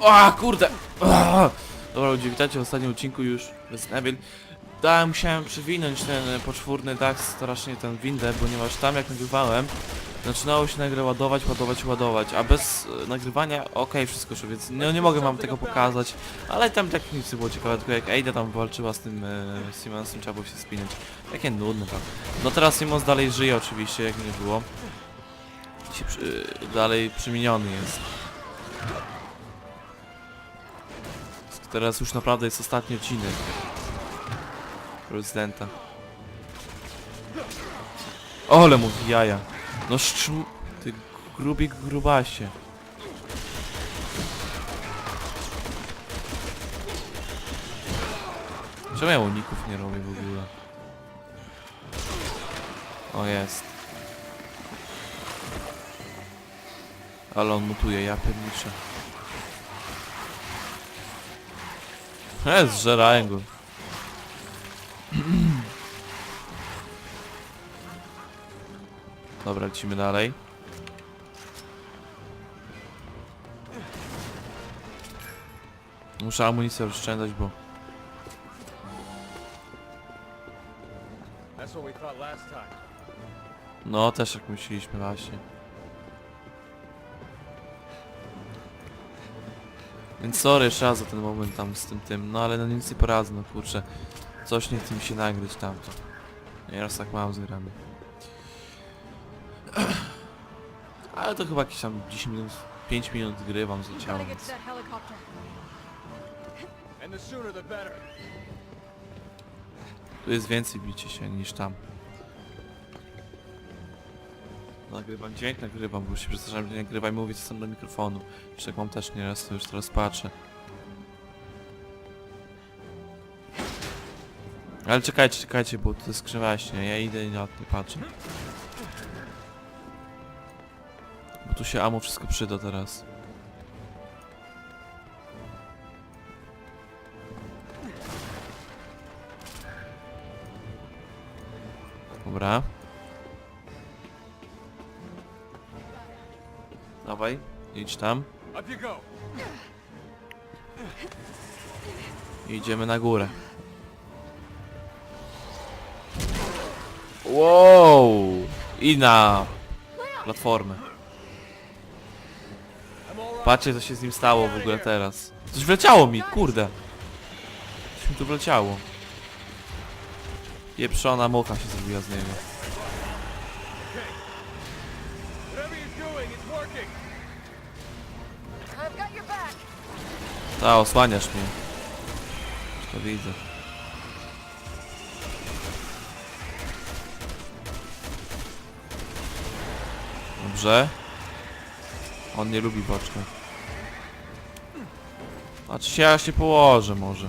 O, kurde! O! Dobra, ludzie, witajcie w ostatnim odcinku już bez Neville. Da, musiałem przewinąć ten poczwórny dach strasznie ten windę, ponieważ tam jak nagrywałem Zaczynało się nagle ładować, ładować, ładować, a bez e, nagrywania ok, wszystko szło, więc no, nie mogę wam tego pokazać Ale tam tak nic nie było ciekawe, tylko jak Ada tam walczyła z tym e, Simonsem trzeba było się spinać Jakie nudne tam No teraz Simons dalej żyje oczywiście, jak nie było e, dalej przymieniony jest. Teraz już naprawdę jest ostatni odcinek prezydenta. Ole mu jaja. No szczu... Ty grubi grubasie. Czemu ja uników nie robię w ogóle? O jest. Ale on mutuje, ja pewniczę. E, zżerają go. Dobra, lecimy dalej. Muszę amunicję oszczędzać, bo... No, też jak myśleliśmy właśnie. Więc sorry jeszcze raz za ten moment tam z tym tym, no ale na nic nie poradzę, no kurczę. Coś nie chce mi się nagryć tamto. Nieraz tak mam zgrany. Ale to chyba jakieś tam 10 minut, 5 minut gry wam zleciało. Tu jest więcej bicie się niż tam. Nagrywam dźwięk, nagrywam, bo się przestraszam, że nie nagrywaj, mówię czasem do mikrofonu. Czek mam też nieraz, to już teraz patrzę. Ale czekajcie, czekajcie, bo to jest krzywaśnie, ja idę i na to nie patrzę. Bo tu się amu wszystko przyda teraz. Dobra. Dawaj, idź tam. I idziemy na górę. Wow! I na platformę. Patrzcie co się z nim stało w ogóle teraz. Coś wleciało mi, kurde. Coś mi tu wleciało. Pieprzona mocha się zrobiła z niego. Ta, osłaniasz mnie. Już to widzę. Dobrze. On nie lubi boczka. Znaczy się ja się położę może.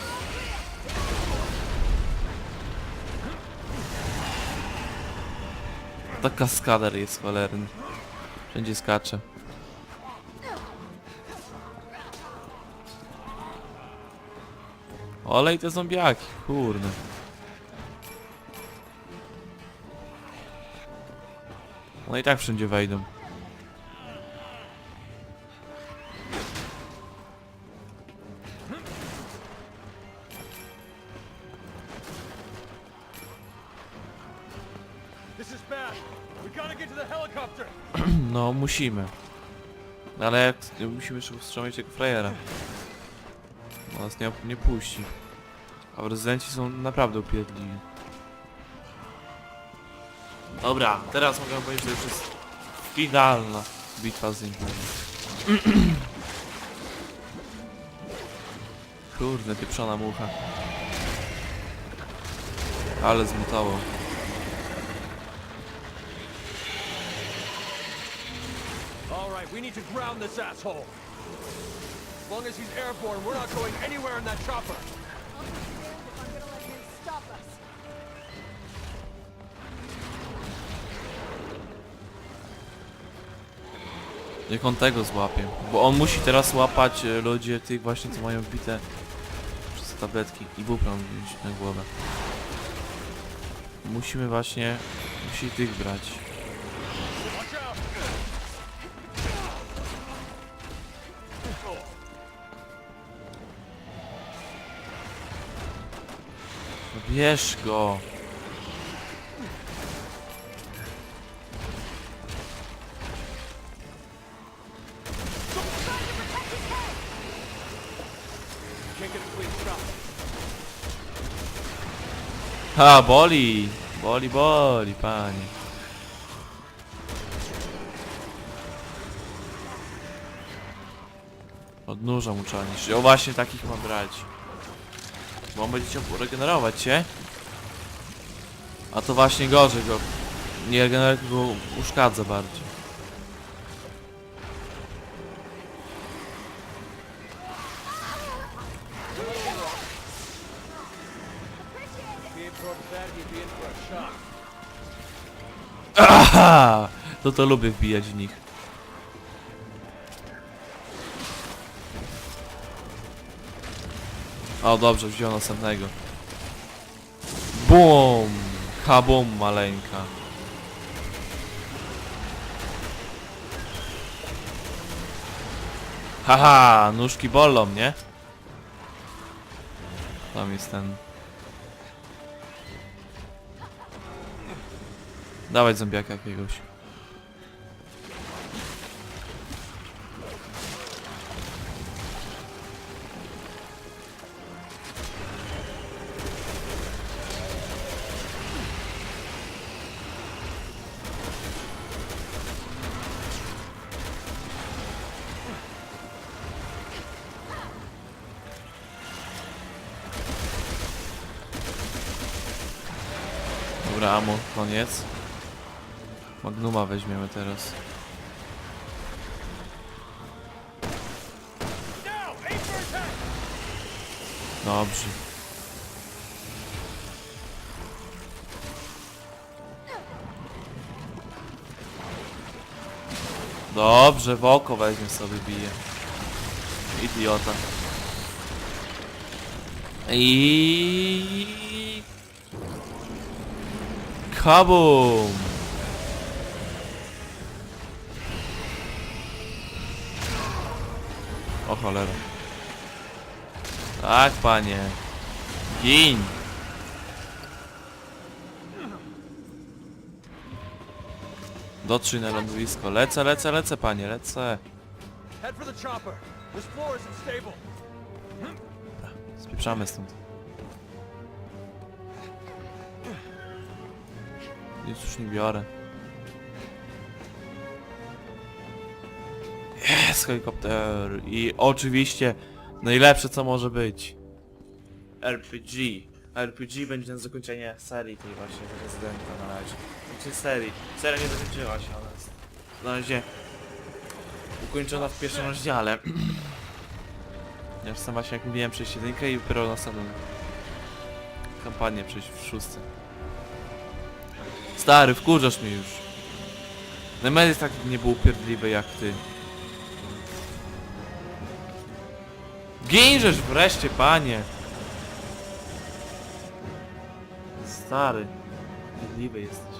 Ta kaskader jest cholerny. Wszędzie skacze. Olej te zombiaki, kurde. No i tak wszędzie wejdą. No, musimy. Ale jak musimy jeszcze wstrzymać tego frajera. No, nas nie, nie puści. A prezydenci są naprawdę upierdliwi. Dobra, teraz mogę powiedzieć, że to jest finalna bitwa z nim. Kurde, pieprzona mucha. Ale zmutował. We need to ground this asshole. As long as he's airborne, we're not going anywhere in that chopper. Niech on tego złapie. Bo on musi teraz łapać e, ludzi tych właśnie, co mają wbite przez tabletki i bupram wziąć na głowę. Musimy właśnie... Musi tych brać. Bierz go! Ha, boli! Boli, boli, panie. Od nóża mu trzeba. O właśnie takich mam brać. Bo on będzie chciał regenerować się. A to właśnie gorzej go. Nie regeneruje, go uszkadza bardziej. Aha! To to lubię wbijać w nich. O, dobrze, wziął następnego. Bum! Habum, maleńka. Haha, nóżki bolą, nie? Tam jest ten... Dawaj zombiaka jakiegoś. Dobra, amo, koniec. Magnuma weźmiemy teraz. Dobrze. Dobrze, w oko weźmie sobie bije. Idiota. I Kabum! O cholera. Tak, panie. Gin! Dotrzyj na lądowisko. Lecę, lecę, lecę, panie, lecę. Head for Nic już nie biorę. Jest helikopter i oczywiście najlepsze co może być. RPG. RPG będzie na zakończenie serii tej właśnie rezydenta na razie. Znaczy serii. Seria nie zakończyła się, ale jest na razie ukończona w pierwszym rozdziale. Ja sam właśnie jak mówiłem przejść jedynkę i dopiero następną kampanię przejść w szóstce. Stary, wkurzasz mnie już. Nemesis tak nie był upierdliwy jak ty. Ginżesz wreszcie, panie! Stary, upierdliwy jesteś.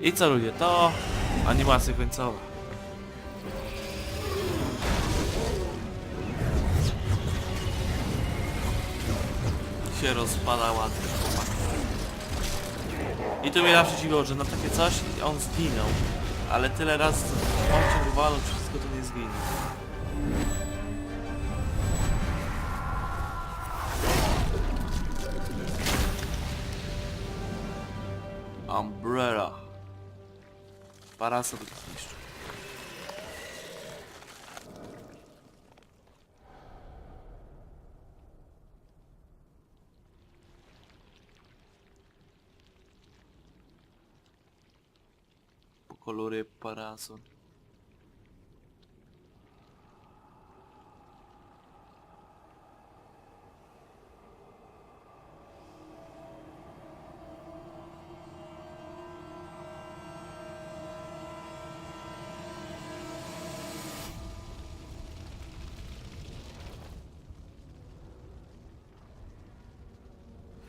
I co ludzie, to animacja końcowa. się rozpada ładnie. I to mnie zawsze dziwiło, że na takie coś on zginął. Ale tyle razy on cię walą, wszystko to nie zginie. Umbrella. Parasol zniszczył. Polury parasol.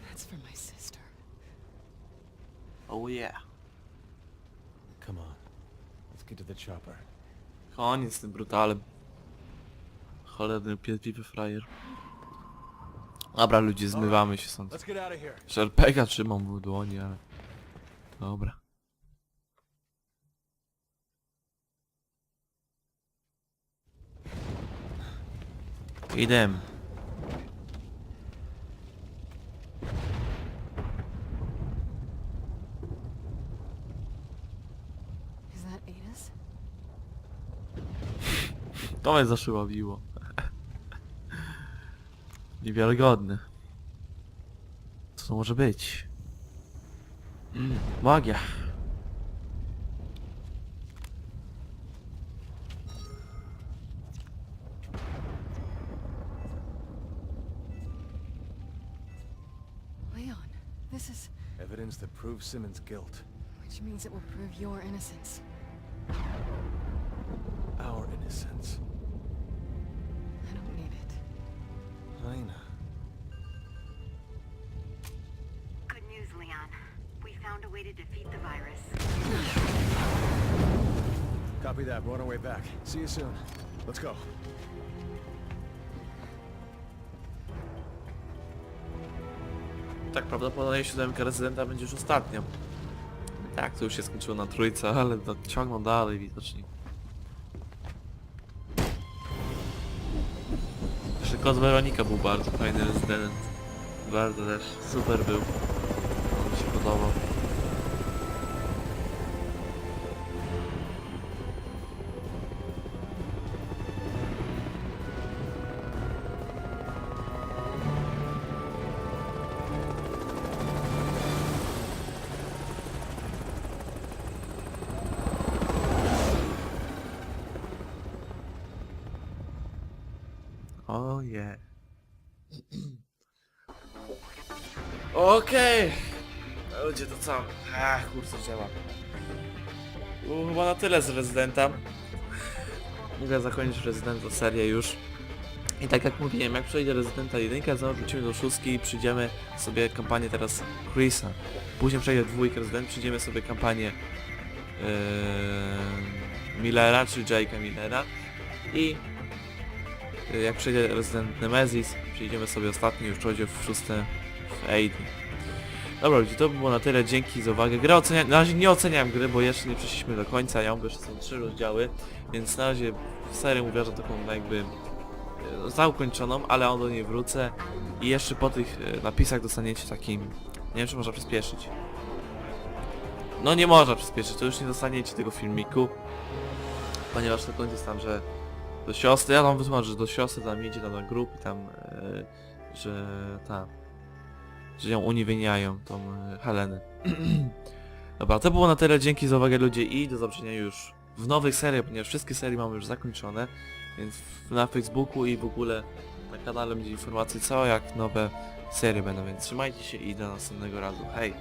That's for my sister. Oh yeah. Get to the chopper. Koniec z tym brutalem. Cholerny pierdliwy frajer. Dobra ludzie, zmywamy się stąd. Let's get out of here. Szerpega trzymam w dłoni, ale... Dobra. Idę. Is that Ada's? To mnie zaszyławiło. Niewiarygodne. Co to może być? Mm, magia. Leon, this is... Evidence that proves Simmons' guilt. Which means it will prove your innocence. Way to defeat the virus. Copy that. We're on our way back. See you soon. Let's go. Tak, prawdopodobnie siódemka rezydenta będzie już ostatnią. Tak, to już się skończyło na trójce, ale to ciągną dalej widocznie. Jeszcze Kod Weronika był bardzo fajny rezydent. Bardzo też super był. On mi się podobał. Okej. Ludzie to co? Ach, kurczę działa. Było chyba na tyle z Rezydenta. Mogę zakończyć Rezydenta serię już. I tak jak mówiłem, jak przejdzie Rezydenta 1, znowu wrócimy do szóstki i przyjdziemy sobie kampanię teraz Chrisa. Później przejdzie dwójkę Rezydent, przyjdziemy sobie kampanię yy, Millera, czy Jake'a Millera. I jak przejdzie Resident Nemesis, przejdziemy sobie ostatni, już przejdzie w szóste w Aiden. Dobra ludzie, to by było na tyle, dzięki za uwagę. Grę oceniam, na razie nie oceniam gry, bo jeszcze nie przeszliśmy do końca, ja mówię, że są trzy rozdziały, więc na razie serię uważam taką jakby e, zaukończoną, ale on do niej wrócę i jeszcze po tych e, napisach dostaniecie taki, nie wiem czy można przyspieszyć. No nie można przyspieszyć, to już nie dostaniecie tego filmiku, ponieważ na końcu jest tam, że do siostry, ja tam wytłumaczę, że do siostry tam jedzie tam na grup i tam, e, że ta, że ją uniewinniają, tą e, Helenę. Dobra, to było na tyle, dzięki za uwagę ludzie i do zobaczenia już w nowych seriach, ponieważ wszystkie serie mamy już zakończone, więc w- na Facebooku i w ogóle na kanale będzie informacji co, jak nowe serie będą, więc trzymajcie się i do następnego razu, hej!